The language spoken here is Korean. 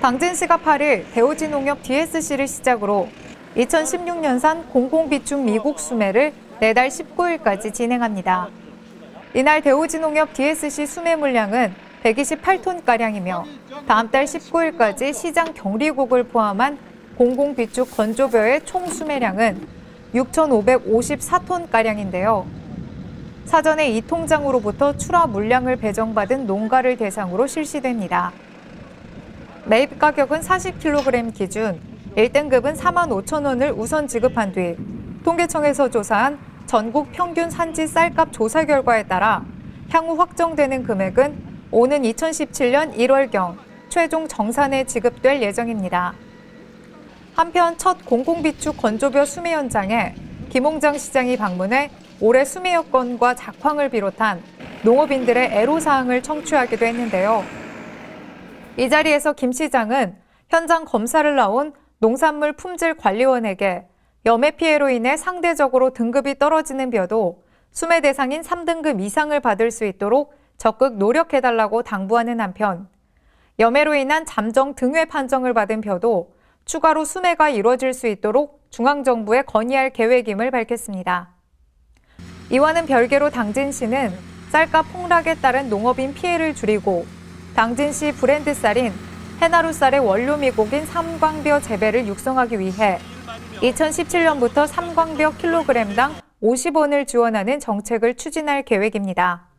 당진시가 8일 대우진농협 DSC를 시작으로 2016년산 공공비축 미국 수매를 내달 19일까지 진행합니다. 이날 대우진농협 DSC 수매 물량은 128톤가량이며 다음 달 19일까지 시장 경리국을 포함한 공공비축 건조벼의 총 수매량은 6,554톤가량인데요. 사전에 이 통장으로부터 출하 물량을 배정받은 농가를 대상으로 실시됩니다. 매입 가격은 40kg 기준 1등급은 4만 5천 원을 우선 지급한 뒤 통계청에서 조사한 전국 평균 산지 쌀값 조사 결과에 따라 향후 확정되는 금액은 오는 2017년 1월경 최종 정산에 지급될 예정입니다. 한편 첫 공공비축 건조벼 수매 현장에 김홍장 시장이 방문해 올해 수매 여건과 작황을 비롯한 농업인들의 애로사항을 청취하기도 했는데요. 이 자리에서 김 시장은 현장 검사를 나온 농산물 품질 관리원에게 염해 피해로 인해 상대적으로 등급이 떨어지는 벼도 수매 대상인 3등급 이상을 받을 수 있도록 적극 노력해달라고 당부하는 한편 염해로 인한 잠정 등회 판정을 받은 벼도 추가로 수매가 이루어질 수 있도록 중앙정부에 건의할 계획임을 밝혔습니다. 이와는 별개로 당진 시는 쌀값 폭락에 따른 농업인 피해를 줄이고 당진시 브랜드 쌀인 해나루 쌀의 원료 미국인 삼광벼 재배를 육성하기 위해 2017년부터 삼광벼 킬로그램당 50원을 지원하는 정책을 추진할 계획입니다.